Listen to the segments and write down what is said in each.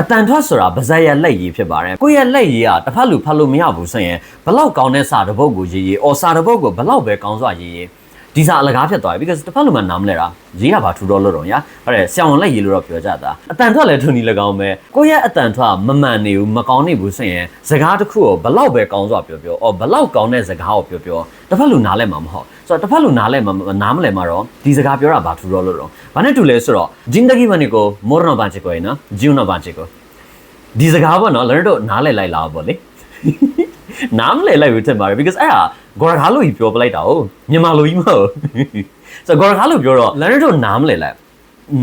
အတန်ထွက်ဆိုတာဗဇက်ရဲ့လက်ရည်ဖြစ်ပါတယ်ကိုယ့်ရဲ့လက်ရည်ကတစ်ဖက်လူဖတ်လို့မရဘူးဆိုရင်ဘလောက်ကောင်းတဲ့စာတစ်ပုဒ်ကိုရေးရေးအော်စာတစ်ပုဒ်ကိုဘလောက်ပဲကောင်းစွာရေးရေးဒီစာအလကားဖြစ်သွားပြီ because တစ်ဖက်လူမှနားမလဲတာရေးတာဘာထူတော့လို့တော့ညာဟုတ်တယ်ဆရာဝန်လက်ရေးလို့တော့ပြောကြတာအတန်ထွက်လည်းထုံနေလည်းကောင်းပဲကိုယ့်ရဲ့အတန်ထွက်မမှန်နေဘူးမကောင်းနေဘူးဆိုရင်စကားတစ်ခုကိုဘလောက်ပဲကောင်းစွာပြောပြောအော်ဘလောက်ကောင်းတဲ့စကားကိုပြောပြောတစ်ဖက်လူနားလဲမှာမဟုတ် ဆိုတော့တစ်ဖက်လူနားလဲမှာနားမလဲမှာတော့ဒီစကားပြောတာဘာထူတော့လို့တော့ဘာနဲ့တူလဲဆိုတော့ဂျင်းတဂီမနီကိုမော်ရနောဘာချေကိုနော်ဂျူနောဘာချေကိုဒီစကားပေါ့နော်လရတို့နားလဲလိုက်လာပေါ့လေနားမလဲလိုက်ဘူးထင်ပါတယ် because အဲ့ဒါဂေါ်ရခါလို့ကြီးပြောပလိုက်တာ哦မြန်မာလိုကြီးမဟုတ်ဆိုတော့ဂေါ်ရခါလို့ပြောတော့လန်တို့နားမလဲလိုက်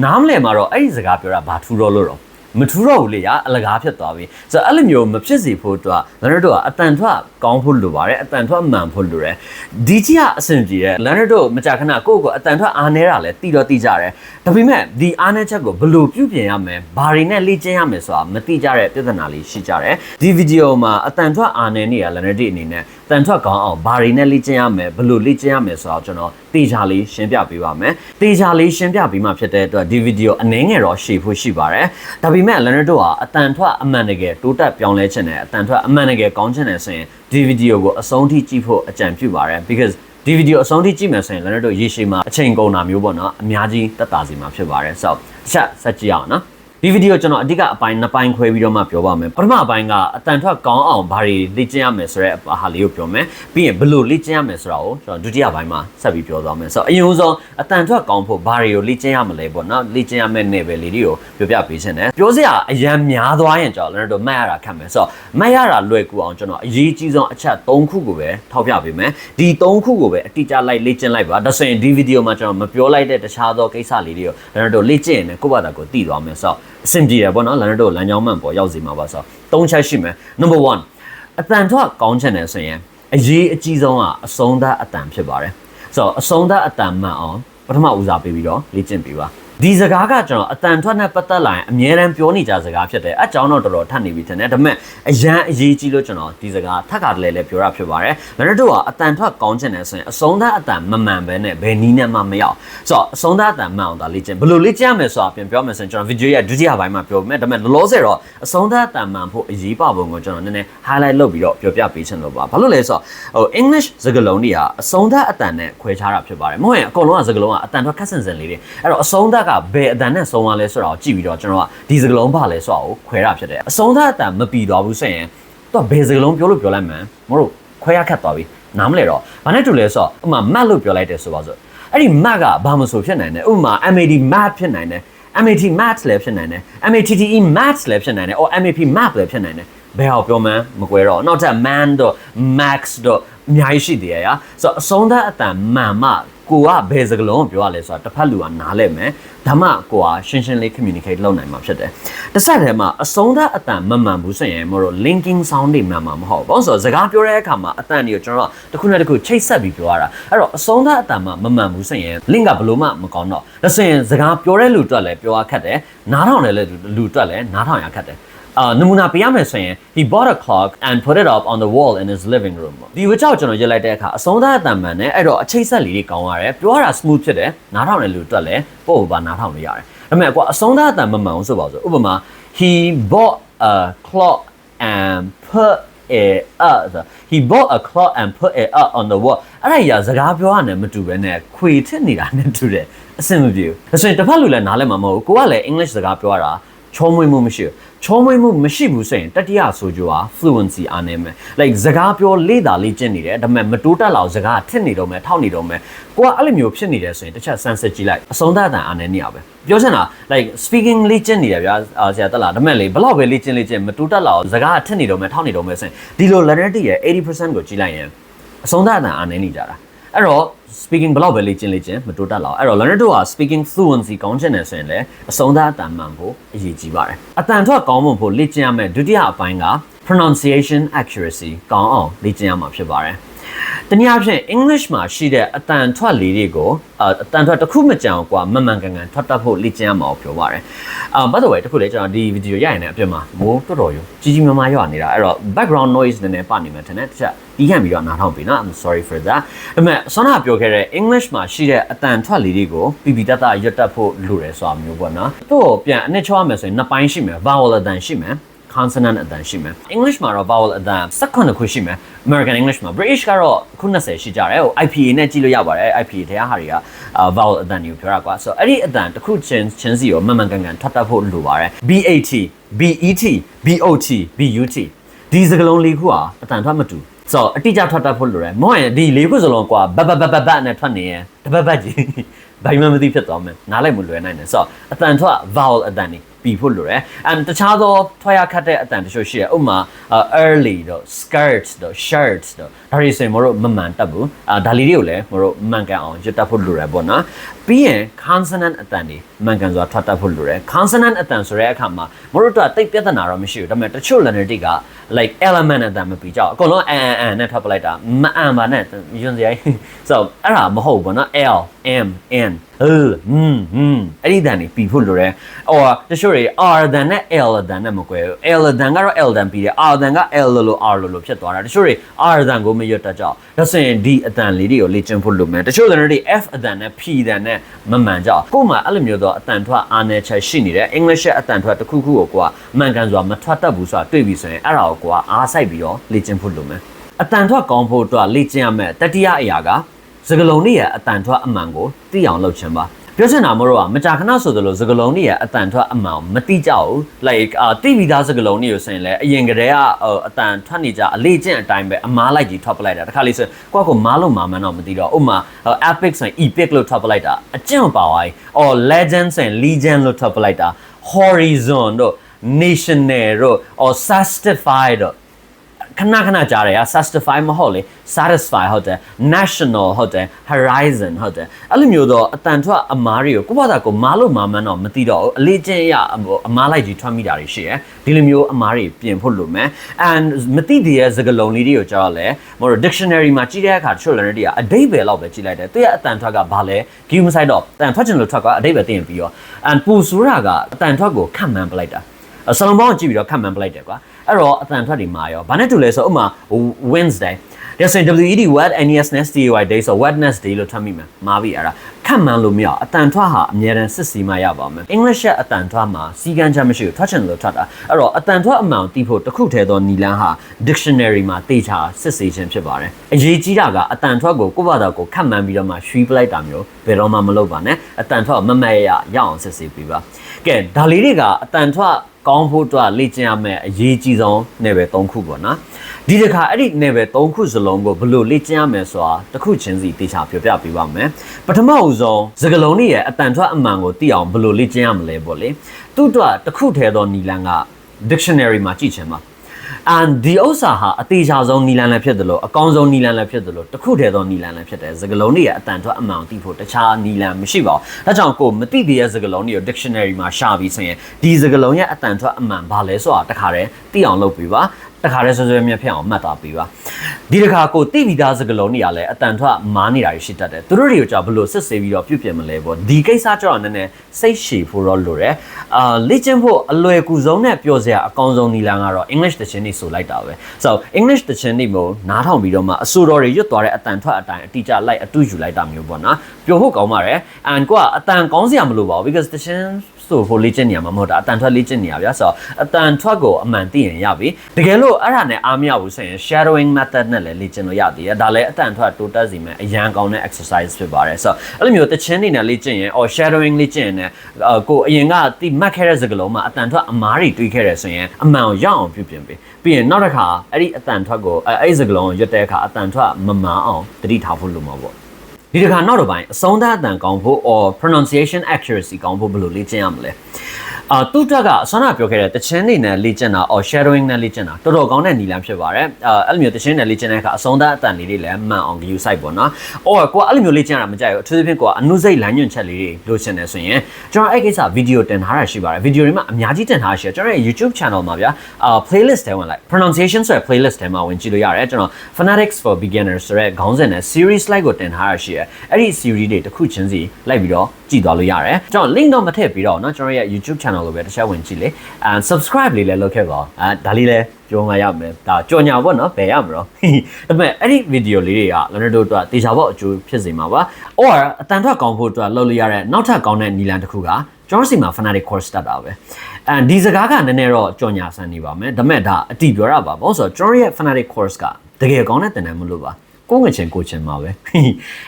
နားမလဲမှာတော့အဲ့ဒီစကားပြောတာဘာထူတော့လို့တော့ မထူတော့ဘူးလေရာအလကားဖြစ်သွားပြီဆိုတော့အဲ့လိုမျိုးမဖြစ်စေဖို့အတွက်လန်တို့ကအတန်ထွက်ကောင်းဖို့လိုပါတယ်အတန်ထွက်မှန်ဖို့လိုတယ်ဒီကြီးကအဆင်ပြေတယ်လန်တို့မကြာခဏကိုယ့်ကိုအတန်ထွက်အားနေတာလဲတီတော့တီကြတယ်ဒါပေမဲ့ဒီအားနည်းချက်ကိုဘယ်လိုပြုပြင်ရမလဲဘာတွေနဲ့လေ့ကျင့်ရမယ်ဆိုတာမသိကြတဲ့ပြဿနာလေးရှိကြတယ်ဒီဗီဒီယိုမှာအတန်ထွက်အားနည်းနေတာလန်တို့အနေနဲ့ တန်ထွက်ကောင်းအောင်ဘာတွေနဲ့လေ့ကျင့်ရမယ်ဘယ်လိုလေ့ကျင့်ရမယ်ဆိုတော့ကျွန်တော်တေချာလေးရှင်းပြပေးပါမယ်တေချာလေးရှင်းပြပြီးမှဖြစ်တဲ့အတွက်ဒီဗီဒီယိုအနည်းငယ်တော့ရှည်ဖို့ရှိပါတယ်ဒါပေမဲ့လန်တို့ကအတန်ထွက်အမှန်တကယ်တိုးတက်ပြောင်းလဲခြင်းနဲ့အတန်ထွက်အမှန်တကယ်ကောင်းခြင်းနဲ့ဆိုရင်ဒီဗီဒီယိုကိုအဆုံးထိကြည့်ဖို့အကြံပြုပါတယ် because ဒီဗီဒီယိုအဆုံးထိကြည့်မယ်ဆိုရင်လည်းတို့ရေရှည်မှာအချိန်ကုန်တာမျိုးပေါ့နော်အများကြီးတက်တာစီမှာဖြစ်ပါတယ်ဆိုတော့တစ်ချက်ဆက်ကြည့်အောင်နော် ဒီဗီဒီယိုကျွန်တော်အဓိကအပိုင်းနှစ်ပိုင်းခွဲပြီးတော့မှပြောပါမယ်ပထမအပိုင်းကအတန်ထွက်ကောင်းအောင်ဘာတွေလေ့ကျင့်ရမယ်ဆိုတဲ့ဟာလေးကိုပြောမယ်ပြီးရင်ဘယ်လိုလေ့ကျင့်ရမယ်ဆိုတာကိုကျွန်တော်ဒုတိယပိုင်းမှာဆက်ပြီးပြောသွားမယ်ဆိုတော့အရင်ဆုံးအတန်ထွက်ကောင်းဖို့ဘာတွေကိုလေ့ကျင့်ရမလဲပေါ့နော်လေ့ကျင့်ရမယ့် level လေးတွေကိုပြောပြပေးခြင်းတယ်ပြောစရာအရန်များသွားရင်ကျွန်တော်လည်းတို့မှတ်ရတာခက်မယ်ဆိုတော့မှတ်ရတာလွယ်ကူအောင်ကျွန်တော်အရေးကြီးဆုံးအချက်၃ခုကိုပဲထောက်ပြပေးမယ်ဒီ၃ခုကိုပဲအတိအကျလိုက်လေ့ကျင့်လိုက်ပါဒါဆိုရင်ဒီဗီဒီယိုမှာကျွန်တော်မပြောလိုက်တဲ့တခြားသောကိစ္စလေးတွေကိုလည်းတို့လေ့ကျင့်ရင်ကိုယ့်ဘာသာကိုသိသွားမယ်ဆိုတော့ အဆင်ပြေတယ်ပေါ့နော်လည်းတို့လမ်းကြောင်းမှန်ပေါ်ရောက်စီမှာပါဆိုတော့၃ချက်ရှိမယ် number 1အတန်ထွက်ကောင်းချင်တယ်ဆိုရင်အရေးအကြီးဆုံးကအဆုံးသတ်အတန်ဖြစ်ပါတယ်ဆိုတော့အဆုံးသတ်အတန်မှန်အောင်ပထမဦးစားပေးပြီးတော့လေ့ကျင့်ပေးပါ ဒီစကားကကျွန်တော်အတန်ထွက်နဲ့ပတ်သက်လာရင်အမြဲတမ်းပြောနေကြစကားဖြစ်တယ်အကြောင်းတော့တော်တော်ထပ်နေပြီထင်တယ်ဒါပေမဲ့အရန်အရေးကြီးလို့ကျွန်တော်ဒီစကားထပ်ခါတလဲလဲပြောရဖြစ်ပါတယ်ဒါနဲ့တို့ကအတန်ထွက်ကောင်းချင်တယ်ဆိုရင်အဆုံးသတ်အတန်မမှန်ပဲနဲ့ဘယ်နည်းနဲ့မှမရောက်ဆိုတော့အဆုံးသတ်အတန်မှန်အောင်ဒါလေ့ကျင့်ဘယ်လိုလေ့ကျင့်ရမယ်ဆိုတာပြန်ပြောမယ်ဆိုရင်ကျွန်တော်ဗီဒီယိုရဲ့ဒုတိယပိုင်းမှာပြောမယ်ဒါပေမဲ့လောလောဆယ်တော့အဆုံးသတ်အတန်မှန်ဖို့အရေးပါပုံကိုကျွန်တော်နည်းနည်း highlight လုပ်ပြီးတော့ပြောပြပေးချင်လို့ပါဘာလို့လဲဆိုတော့ဟို English စကားလုံးတွေကအဆုံးသတ်အတန်နဲ့ခွဲခြားတာဖြစ်ပါတယ်မဟုတ်ရင်အကုန်လုံးကစကားလုံးကအတန်ထွက်ခက်ဆင်ဆင်လေးတွေအဲ့တော့အဆုံးသတ်ကဘယ်အတန်နဲ့ဆုံးသွားလဲဆိုတာကိုကြည့်ပြီးတော့ကျွန်တော်ကဒီစကားလုံးပါလဲဆိုတာကိုခွဲတာဖြစ်တယ်အဆုံးသတ်အတန်မပြီးသွားဘူးဆိုရင်တော့ဘယ်စကားလုံးပြောလို့ပြောလိုက်မှန်းမတို့ခွဲရခက်သွားပြီနားမလဲတော့ဘာနဲ့တူလဲဆိုတော့ဥပမာ mat လို့ပြောလိုက်တယ်ဆိုပါစို့အဲ့ဒီ mat ကဘာမှမဆိုဖြစ်နိုင်တယ်ဥပမာ MAD mat ဖြစ်နိုင်တယ် MAT mat လည်းဖြစ်နိုင်တယ် MATTE mat လည်းဖြစ်နိုင်တယ် or MAP map လည်းဖြစ်နိုင်တယ်ဘယ်အောင်ပြောမှန်းမကွဲတော့နောက်ထပ် man တော့ max တော့အများကြီးရှိသေးရရာဆိုတော့အဆုံးသတ်အတန်မှန်မှ ကိုကဘယ်စကားလုံးကိုပြောရလဲဆိုတော့တစ်ဖက်လူကနားလဲမယ်ဒါမှကိုကရှင်းရှင်းလေး communicate လုပ်နိုင်မှာဖြစ်တယ်တစ်ဆက်တည်းမှာအဆုံးသတ်အတန်မမှန်ဘူးဆိုရင်မတို့ linking sound တွေမှန်မှာမဟုတ်ဘူးဘာလို့ဆိုတော့စကားပြောတဲ့အခါမှာအတန်တွေကိုကျွန်တော်တို့တစ်ခုနဲ့တစ်ခုချိတ်ဆက်ပြီးပြောရတာအဲ့တော့အဆုံးသတ်အတန်မှမမှန်ဘူးဆိုရင် link ကဘလို့မှမကောင်းတော့ဒါဆိုရင်စကားပြောတဲ့လူအတွက်လည်းပြောရခက်တယ်နားထောင်တဲ့လူအတွက်လည်းနားထောင်ရခက်တယ် အာနမူနာပြရမယ်ဆိုရင် he bought a clock and put it up on the wall in his living room ဒီဝကြောက်ကျွန်တော်ရေးလိုက်တဲ့အခါအဆုံးသားအတန်မှန်နဲ့အဲ့တော့အချိတ်ဆက်လေးတွေကောင်းရတယ်ပြောရတာ smooth ဖြစ်တယ်နားထောင်တဲ့လူအတွက်လည်းပို့ပါနားထောင်လို့ရတယ်ဒါပေမဲ့ကွာအဆုံးသားအတန်မမှန်ဘူးဆိုပါဆိုဥပမာ he bought a clock and put it up ဆို he bought a clock and put it up on the wall အဲ့ဒါကြီးကစကားပြောရတဲ့မတူဘဲနဲ့ခွေထစ်နေတာနဲ့တူတယ်အဆင်မပြေဘူးဒါဆိုရင်တစ်ဖက်လူလည်းနားလည်မှာမဟုတ်ဘူးကိုကလည်း English စကားပြောရတာချောမွေ့မှုမရှိဘူး ချောမွေ့မှုမရှိဘူးဆိုရင်တတိယဆိုကြွာ fluency အားနေမယ် like စကားပြောလေ့တာလေ့ကျင့်နေတယ်ဒါပေမဲ့မတိုးတက်လောက်စကားထစ်နေတော့မယ်ထောက်နေတော့မယ်ကိုကအဲ့လိုမျိုးဖြစ်နေတယ်ဆိုရင်တစ်ချက် sense ကြည့်လိုက်အဆုံးသတ်အတန်အားနေနေရပဲပြောချင်တာ like speaking လေ့ကျင့်နေတယ်ဗျာအာဆရာတက်လာဒါပေမဲ့လေဘလောက်ပဲလေ့ကျင့်လေ့ကျင့်မတိုးတက်လောက်စကားထစ်နေတော့မယ်ထောက်နေတော့မယ်ဆိုရင်ဒီလို letter ရဲ့80%ကိုကြည့်လိုက်ရင်အဆုံးသတ်အတန်အားနေနေကြတာ အဲ့တော့ speaking ဘလောက်ပဲလေ့ကျင့်လေ့ကျင့်မတိုးတက်လောက်အဲ့တော့ learner တို့က speaking fluency ကောင်းချင်တယ်ဆိုရင်လည်းအဆုံးသတ်အတန်မှန်ဖို့အရေးကြီးပါတယ်အတန်ထွက်ကောင်းဖို့လေ့ကျင့်ရမယ့်ဒုတိယအပိုင်းက pronunciation accuracy ကောင်းအောင်လေ့ကျင့်ရမှာဖြစ်ပါတယ် တနည်းအားဖြင့် English မှာရှိတဲ့အတန်ထွက်လေးတွေကိုအအတန်ထွက်တစ်ခုမကြံကွာမမှန်ကန်ကန်ထွက်တတ်ဖို့လေ့ကျင့်ရမှာကိုပြောပါတယ်အာ by the way တခုလေကျွန်တော်ဒီဗီဒီယိုရရင်လည်းအပြစ်မှာမိုးတော်တော်ရောကြီးကြီးမားမားရွာနေတာအဲ့တော့ background noise နည်းနည်းပနေမှထင်တယ်တစ်ချက်ဒီဟန်ပြီးတော့နားထောင်ပြီနော် I'm sorry for that ဒါပေမဲ့ဆောနာပြောခဲ့တဲ့ English မှာရှိတဲ့အတန်ထွက်လေးတွေကိုပြပြတတ်တရွတ်တတ်ဖို့လိုတယ်ဆိုတာမျိုးပေါ့နော်သူ့ကိုပြန်အနှစ်ချောရမယ်ဆိုရင်နှစ်ပိုင်းရှိမယ် vowel အတန်ရှိမယ် consonant အတန်ရှိမယ် English မှာတော့ vowel အတန်18ခုရှိမယ် American English မှာ British ကတော့ခု20ရှိကြတယ်ဟို IPA နဲ့ကြည့်လို့ရပါတယ် IPA ထဲကဟာတွေကအာ vowel အတန်တွေကိုပြောတာကွာဆိုတော့အဲ့ဒီအတန်တစ်ခုချင်းချင်းစီကိုမှန်မှန်ကန်ကန်ထွက်တတ်ဖို့လိုပါတယ် BAT BET BOT BUT ဒီစကလုံးလေးခုဟာအတန်ထွက်မတူဆိုတော့အတိအကျထွက်တတ်ဖို့လိုတယ်မဟုတ်ရင်ဒီလေးခုစလုံးကွာဘတ်ဘတ်ဘတ်ဘတ်ဘတ်နဲ့ထွက်နေရင်တပတ်ပတ်ကြီးဘိုင်မမသိဖြစ်သွားမယ်နားလိုက်မလွယ်နိုင်နဲ့ဆိုတော့အတန်ထွက် vowel အတန်တွေ ပြီးဖို့လိုတယ်။ and တခြားသောထွက်ရခတ်တဲ့အတန်တချို့ရှိတယ်။ဥပမာ early တို့ skirts တို့ shirts တို့ဒါတွေဆိုရင်မတို့မမှန်တတ်ဘူး။အာဒါလေးတွေကိုလည်းမတို့မှန်ကန်အောင်ရွတ်တတ်ဖို့လိုတယ်ပေါ့နော်။ပြီးရင် consonant အတန်တွေမှန်ကန်စွာထွက်တတ်ဖို့လိုတယ်။ consonant အတန်ဆိုတဲ့အခါမှာမတို့တို့တိတ်ပြဿနာတော့မရှိဘူး။ဒါပေမဲ့တချို့ letter တွေက like element အတန်မပြီးကြအောင်အကုန်လုံး an an နဲ့ထွက်ပလိုက်တာမအန်ပါနဲ့ယွန်းစရိုင်း so အဲ့ဒါမဟုတ်ဘူးပေါ့နော် l m n l mm mm အဲ့ဒီတန်တွေပြီးဖို့လိုတယ်။ဟိုတချို့တွေ r တန်နဲ့ l တန်နဲ့မကွဲဘူး l တန်ကတော့ l တန်ပြီးတယ် r တန်က l လို့လို့ r လို့လို့ဖြစ်သွားတာတချို့တွေ r တန်ကိုမရွတ်တတ်ကြအောင်ဒါဆိုရင် d အတန်လေးတွေကိုလေ့ကျင့်ဖို့လိုမယ်တချို့တန်တွေ f အတန်နဲ့ p တန်နဲ့မမှန်ကြအောင်ကို့မှာအဲ့လိုမျိုးတော့အတန်ထွက်အားနေချက်ရှိနေတယ် English ရဲ့အတန်ထွက်တစ်ခုခုကိုကိုကမှန်ကန်စွာမထွက်တတ်ဘူးဆိုတာတွေ့ပြီဆိုရင်အဲ့ဒါကိုကိုကအားစိုက်ပြီးတော့လေ့ကျင့်ဖို့လိုမယ်အတန်ထွက်ကောင်းဖို့အတွက်လေ့ကျင့်ရမယ်တတိယအရာက စကလုံးတွေရဲ့အတန်ထွက်အမှန်ကိုသိအောင်လုပ်ချင်ပါပြောချင်တာမလို့ကမကြာခဏဆိုသလိုစကလုံးတွေရဲ့အတန်ထွက်အမှန်ကိုမတိကြဘူး like အာတိပြီးသားစကလုံးတွေကိုဆိုရင်လည်းအရင်ကတည်းကအတန်ထွက်နေကြအလေးကျင့်အတိုင်းပဲအမားလိုက်ကြီးထွက်ပလိုက်တာတခါလေးဆိုကိုယ့်ကိုမားလို့မာမှန်းတော့မသိတော့ဥမာ epic ဆိုရင် epic လို့ထွက်ပလိုက်တာအကျင့်ပါသွားပြီ or legend ဆိုရင် legend လို့ထွက်ပလိုက်တာ horizon တို့ national တို့ or satisfied တို့ ခဏခဏကြားတယ်อ่ะ satisfy မဟုတ်လေ satisfy ဟုတ်တယ် national ဟုတ်တယ် horizon ဟုတ်တယ်အဲ့လိုမျိုးတော့အတန်ထွက်အမားတွေကိုကိုယ့်ဘာသာကိုမားလို့မာမှန်းတော့မသိတော့ဘူးအလေးချင်းရအမားလိုက်ကြီးထွက်မိတာတွေရှိရယ်ဒီလိုမျိုးအမားတွေပြင်ဖို့လိုမယ် and မသိသေးတဲ့စကားလုံးလေးတွေကိုကြားတော့လဲမဟုတ် dictionary မှာကြည့်တဲ့အခါတချို့လည်းတွေကအဓိပ္ပာယ်လောက်ပဲကြည့်လိုက်တယ်သူရဲ့အတန်ထွက်ကဘာလဲ give မဆိုင်တော့အတန်ထွက်ချင်လို့ထွက်ကအဓိပ္ပာယ်သိရင်ပြီးတော့ and ပူဆိုးတာကအတန်ထွက်ကိုခန့်မှန်းပလိုက်တာ ဆလုံးပေါင်းကြည့်ပြီးတော့ခန့်မှန်းပလိုက်တယ်ကွာအဲ့တော့အတန်ထွက်ဒီမှာရောဘာနဲ့တူလဲဆိုဥမာ Wednesday ဒါဆိုရင် WED word NES nesty day ဆို Wednesday လို့ထွက်မိမယ်မာပြီအဲ့ဒါခန့်မှန်းလို့မရအတန်ထွက်ဟာအများတန်းစစ်စီမှရပါမယ် English ရဲ့အတန်ထွက်မှာစီကံချက်မရှိဘူးထွက်ချင်လို့ထွက်တာအဲ့တော့အတန်ထွက်အမှန်တီးဖို့တစ်ခုတည်းသောနီလန်းဟာ dictionary မှာတေချာစစ်ဆေးခြင်းဖြစ်ပါတယ်အရေးကြီးတာကအတန်ထွက်ကိုကိုယ့်ဘာသာကိုခန့်မှန်းပြီးတော့မှရွှီးပလိုက်တာမျိုးဘယ်တော့မှမလုပ်ပါနဲ့အတန်ထွက်မမတ်ရရရအောင်စစ်ဆေးပြီးပါကဲဒါလေးတွေကအတန်ထွက်ကောင်းဖို့အတွက်လေ့ကျင့်ရမယ့်အရေးကြီးဆုံး level 3ခုပေါ့နော် ဒီတစ်ခါအဲ့ဒီ level 3ခုစလုံးကိုဘယ်လိုလေ့ကျင့်ရမယ်ဆိုတာတစ်ခုချင်းစီတေချာပြောပြပေးပါမယ်ပထမဦးဆုံးစကလုံးတွေရဲ့အတန်ထွက်အမှန်ကိုသိအောင်ဘယ်လိုလေ့ကျင့်ရမလဲပေါ့လေသူ့အတွက်တစ်ခုထဲသောနီလန်းက dictionary မှာကြည့်ချင်ပါ and ဒီဥစ္စာဟာအသေးချာဆုံးနီလန်လည်းဖြစ်တယ်လို့အကောင်းဆုံးနီလန်လည်းဖြစ်တယ်လို့တစ်ခုတည်းသောနီလန်လည်းဖြစ်တယ်စကလုံးတွေရဲ့အတန်ထွက်အမှန်ကိုသိဖို့တခြားနီလန်မရှိပါဘူးဒါကြောင့်ကိုမသိသေးတဲ့စကလုံးတွေကို dictionary မှာရှာပြီးဆိုရင်ဒီစကလုံးရဲ့အတန်ထွက်အမှန်ဘာလဲဆိုတာတခါတည်းသိအောင်လုပ်ပြီးပါ တခါတည်းဆွဆွဲမြတ်ဖြစ်အောင်မှတ်သားပေးပါဒီတခါကိုတိပြီးသားစကလုံးတွေကလည်းအတန်ထွက်မားနေတာရှိတတ်တယ်သူတို့တွေကိုကြောင့်ဘလို့စစ်ဆေးပြီးတော့ပြုတ်ပြမလဲပေါ့ဒီကိစ္စကြောင့်နည်းနည်းစိတ်ရှည်ဖို့တော့လိုတယ်အာလေ့ကျင့်ဖို့အလွယ်ကူဆုံးနဲ့ပြောစရာအကောင်းဆုံးနည်းလမ်းကတော့ English တခြင်းတွေဆိုလိုက်တာပဲ so English တခြင်းတွေမျိုးနားထောင်ပြီးတော့မှအဆိုတော်တွေရွတ်သွားတဲ့အတန်ထွက်အတိုင်းအတိအကျလိုက်အတူယူလိုက်တာမျိုးပေါ့နော်ပြောဖို့ကောင်းပါတယ် and ကိုကအတန်ကောင်းစရာမလိုပါဘူး because တခြင်း ဆိုဖို့လေ့ကျင့်နေရမှာမဟုတ်တာအတန်ထွက်လေ့ကျင့်နေရဗျာဆိုတော့အတန်ထွက်ကိုအမှန်သိရင်ရပြီတကယ်လို့အဲ့ဒါနဲ့အားမရဘူးဆိုရင် shadowing method နဲ့လည်းလေ့ကျင့်လို့ရသေးတယ်ဒါလည်းအတန်ထွက်တိုးတက်စီမယ်အရန်ကောင်းတဲ့ exercise ဖြစ်ပါတယ်ဆိုတော့အဲ့လိုမျိုးတခြင်းနေနဲ့လေ့ကျင့်ရင် or shadowing လေ့ကျင့်ရင်ကိုအရင်ကတိမှတ်ခဲ့တဲ့စကားလုံးမှာအတန်ထွက်အမားတွေတွေးခဲ့တယ်ဆိုရင်အမှန်ကိုရအောင်ပြုပြင်ပေးပြီးရင်နောက်တစ်ခါအဲ့ဒီအတန်ထွက်ကိုအဲ့ဒီစကားလုံးကိုရွတ်တဲ့အခါအတန်ထွက်မမှန်အောင်တတိထားဖို့လိုမှာပေါ့ ဒီတစ်ခါနောက်တစ်ပိုင်းအဆုံးသတ်အတန်ကောင်းဖို့ or pronunciation accuracy ကောင်းဖို့ဘယ်လိုလေ့ကျင့်ရမလဲ အာသူ့တက်ကအစွမ်းနာပြောခဲ့တဲ့တချင်းနေနဲ့လေ့ကျင့်တာ or shadowing နဲ့လေ့ကျင့်တာတော်တော်ကောင်းတဲ့နီလန်ဖြစ်ပါတယ်အာအဲ့လိုမျိုးတချင်းနဲ့လေ့ကျင့်တဲ့အခါအဆုံးသတ်အတန်လေးတွေလည်းမှန်အောင် view site ပေါ့နော်။ or ကိုကအဲ့လိုမျိုးလေ့ကျင့်ရတာမကြိုက်ဘူးအထူးသဖြင့်ကိုကအနုစိတ်လမ်းညွှန်ချက်လေးတွေလိုချင်တယ်ဆိုရင်ကျွန်တော်အဲ့ကိစ္စဗီဒီယိုတင်ထားတာရှိပါတယ်ဗီဒီယိုတွေမှာအများကြီးတင်ထားတာရှိတယ်ကျွန်တော်ရဲ့ YouTube channel မှာဗျာအာ playlist ထဲဝင်လိုက် pronunciation ဆိုတဲ့ playlist ထဲမှာဝင်ကြည့်လို့ရတယ်ကျွန်တော် phonetics for beginners ဆိုတဲ့ခေါင်းစဉ်နဲ့ series like ကိုတင်ထားတာရှိတယ်အဲ့ဒီ series တွေတစ်ခုချင်းစီလိုက်ပြီးတော့ကြည့်သွားလို့ရတယ်ကျွန်တော် link တော့မထည့်ပြီးတော့เนาะကျွန်တော်ရဲ့ YouTube channel ကိုပဲတစ်ချက်ဝင်ကြည့်လေအဲ subscribe လေးလည်းလုပ်ခဲ့ပါအဲဒါလေးလည်းပြောမှရမယ်ဒါကြော်ညာပေါ့နော်ဘယ်ရမလို့ဒါပေမဲ့အဲ့ဒီ video လေးတွေက Leonardo အတွက်တေချာပေါ့အကျိုးဖြစ်စေမှာပါ or အတန်ထွက်ကောင်းဖို့အတွက်လုပ်လို့ရတဲ့နောက်ထပ်ကောင်းတဲ့နီလန်တစ်ခုကကျွန်တော်စီမှာ fanatic course တက်တာပဲအဲဒီစကားကနည်းနည်းတော့ကြော်ညာဆန်နေပါမယ်ဒါပေမဲ့ဒါအတိပြောရပါဘောဆိုတော့ကျွန်တော်ရဲ့ fanatic course ကတကယ်ကောင်းတဲ့တင်တန်းမလို့ပါ ကိုငွေချင်းကိုချင်းမှာပဲဒါ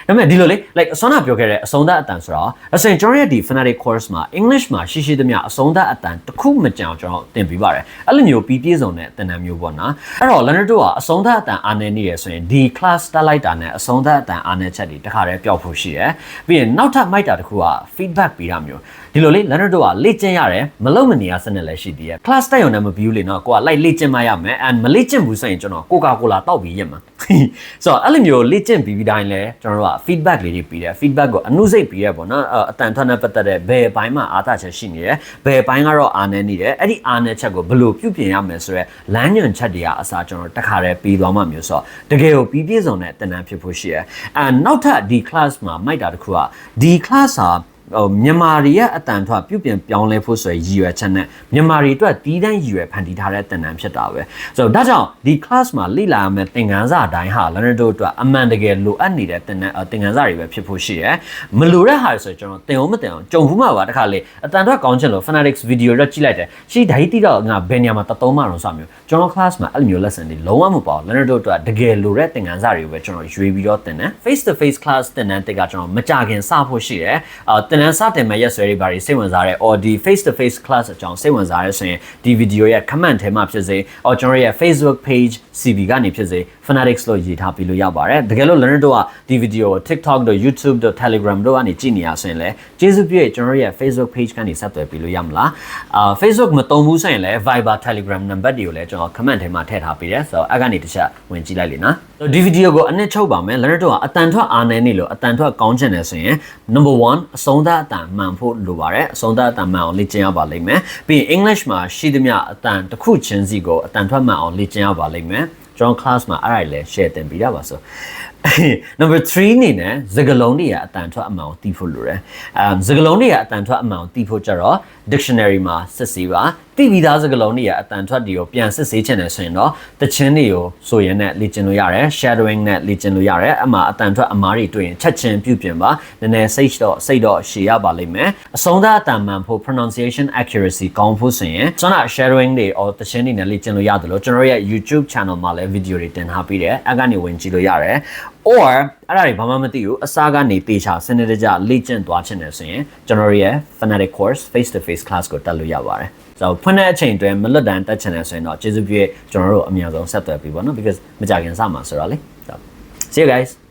ပေမဲ့ဒီလိုလေ like အစောနာပြောခဲ့တဲ့အဆုံးသတ်အတန်ဆိုတော့အစင်ကျွန်တော်ရဲ့ဒီ fanatic course မှာ English မှာရှိရှိသမျှအဆုံးသတ်အတန်တစ်ခုမကြောင်ကျွန်တော်သင်ပေးပါတယ်အဲ့လိုမျိုးပြီးပြည့်စုံတဲ့တင်တန်းမျိုးပေါ့နော်အဲ့တော့ Leonardo ကအဆုံးသတ်အတန်အားနေနေရဆိုရင်ဒီ class တက်လိုက်တာနဲ့အဆုံးသတ်အတန်အားနေချက်တွေတခါတည်းပျောက်ဖို့ရှိတယ်ပြီးရင်နောက်ထပ်မိုက်တာတစ်ခုက feedback ပေးတာမျိုး ဒီလိုလေ Leonardo ကလေ့ကျင့်ရတယ်မလုံမနေရစနစ်လည်းရှိသေးတယ် class တက်ရုံနဲ့မပြီးဘူးလေနော်ကိုကလိုက်လေ့ကျင့်မှရမယ် and မလေ့ကျင့်ဘူးဆိုရင်ကျွန်တော် Coca-Cola တောက်ပြီးရမှာဆိုတော့အဲ့လိုမျိုးလေ့ကျင့်ပြီးပြီးတိုင်းလဲကျွန်တော်တို့က feedback လေးတွေပေးတယ် feedback ကိုအနုစိတ်ပေးရပေါ့နော်အတန်ထွက်နဲ့ပတ်သက်တဲ့ဘယ်ဘိုင်းမှာအားသာချက်ရှိနေတယ်ဘယ်ဘိုင်းကတော့အားနေနေတယ်အဲ့ဒီအားနေချက်ကိုဘယ်လိုပြုပြင်ရမယ်ဆိုတော့လမ်းညွှန်ချက်တွေကအစားကျွန်တော်တခါတည်းပြီးသွားမှမျိုးဆိုတော့တကယ်ကိုပြီးပြည့်စုံတဲ့တင်တန်းဖြစ်ဖို့ရှိရယ်အဲနောက်ထပ်ဒီ class မှာမိုက်တာတစ်ခုကဒီ class ဟာ ဟိုမြန်မာတွေရဲ့အတန်ထွက်ပြုပြင်ပြောင်းလဲဖို့ဆိုရည်ရွယ်ချက်နဲ့မြန်မာတွေအတွက်တီးတန်းရည်ရွယ်ဖန်တီးထားတဲ့သင်တန်းဖြစ်တာပဲဆိုတော့ဒါကြောင့်ဒီ class မှာလေ့လာရမယ့်သင်ခန်းစာအတိုင်းဟာ learner တို့အတွက်အမှန်တကယ်လိုအပ်နေတဲ့သင်တန်းသင်ခန်းစာတွေပဲဖြစ်ဖို့ရှိရယ်မလိုတဲ့ဟာတွေဆိုကျွန်တော်သင်အောင်မသင်အောင်ကြုံဘူးမှာပါတခါလေအတန်ထွက်ကောင်းချင်လို့ fanatics video တော့ကြည့်လိုက်တယ်ရှိဓာတ်တိတော့ငါဘယ်နေရာမှာတသုံးမှတော့စမျိုးကျွန်တော် class မှာအဲ့လိုမျိုး lesson တွေလုံးဝမပေါ့ learner တို့အတွက်တကယ်လိုတဲ့သင်ခန်းစာတွေကိုပဲကျွန်တော်ရွေးပြီးတော့သင်တယ် face to face class သင်တန်းတက်ကကျွန်တော်မကြခင်စဖို့ရှိရယ်အာသင်တန်းစတင်မဲ့ရက်ဆွဲတွေဘာတွေစိတ်ဝင်စားတဲ့ or ဒီ face to face class အကြောင်းစိတ်ဝင်စားရဲဆိုရင်ဒီ video ရဲ့ comment ထဲမှာဖြစ်စေ or ကျွန်တော်ရဲ့ Facebook page CV ကနေဖြစ်စေ fanatics လို့ရေးထားပြီးလို့ရပါတယ်တကယ်လို့ learner တို့ကဒီ video ကို TikTok တို့ YouTube တို့ Telegram တို့ကနေကြည့်နေရဆိုရင်လည်းကျေးဇူးပြုရကျွန်တော်ရဲ့ Facebook page ကနေဆက်သွယ်ပြီးလို့ရမလားအာ Facebook မတုံဘူးဆိုရင်လည်း Viber Telegram number တွေကိုလည်းကျွန်တော် comment ထဲမှာထည့်ထားပေးတယ်ဆိုတော့အဲ့ကနေတစ်ချက်ဝင်ကြည့်လိုက်လေနော်ဒီ video ကိုအနစ်ချုပ်ပါမယ် learner တို့ကအတန်ထွက်အားနေနေလို့အတန်ထွက်ကောင်းချင်တယ်ဆိုရင် number 1အဆုံးသတ်အတန်မှန်ဖို့လိုပါတယ်အဆုံးသတ်အတန်မှန်အောင်လေ့ကျင့်ရပါလိမ့်မယ်ပြီးရင် English မှာရှိသမျှအတန်တစ်ခုချင်းစီကိုအတန်ထွက်မှန်အောင်လေ့ကျင့်ရပါလိမ့်မယ်ကျွန်တော် class မှာအဲ့ဒါလည်း share တင်ပေးရပါဆို number 3အနေနဲ့စကလုံးတွေကအတန်ထွက်အမှန်ကိုသိဖို့လိုတယ်။အဲစကလုံးတွေကအတန်ထွက်အမှန်ကိုသိဖို့ကြတော့ dictionary မှာစစ်ဆေးပါ။သိပြီးသားစကလုံးတွေကအတန်ထွက်တွေကိုပြန်စစ်ဆေးချင်တယ်ဆိုရင်တော့တခြင်းတွေကိုဆိုရင်နဲ့လေ့ကျင့်လို့ရတယ်။ shadowing နဲ့လေ့ကျင့်လို့ရတယ်။အမှအတန်ထွက်အမားတွေတွေ့ရင်ချက်ချင်းပြုပြင်ပါ။နည်းနည်းစိတ်တော့စိတ်တော့ရှည်ရပါလိမ့်မယ်။အဆုံးသတ်အတန်မှန်ဖို့ pronunciation accuracy ကောင်းဖို့ဆိုရင်ကျွန်တော် shadowing တွေ or တခြင်းတွေနဲ့လေ့ကျင့်လို့ရတယ်လို့ကျွန်တော်ရဲ့ YouTube channel မှာလည်း video တွေတင်ထားပြီးတယ်။အကနေဝင်ကြည့်လို့ရတယ်။ or အဲ့ဒါတွေဘာမှမသိဘူးအစားကနေတေချာစနစ်တကျလေ့ကျင့်သွားချင်တယ်ဆိုရင်ကျွန်တော်ရဲ့ fanatic course face to face class ကိုတက်လို့ရပါတယ်။ဆိုတော့ဖွင့်တဲ့အချိန်တွင်မလွတ်တမ်းတက်ချင်တယ်ဆိုရင်တော့ကျေးဇူးပြုကျွန်တော်တို့အများဆုံးဆက်သွယ်ပြီးပါနော် because မကြခင်စမှာဆိုတော့လေ။ So see you guys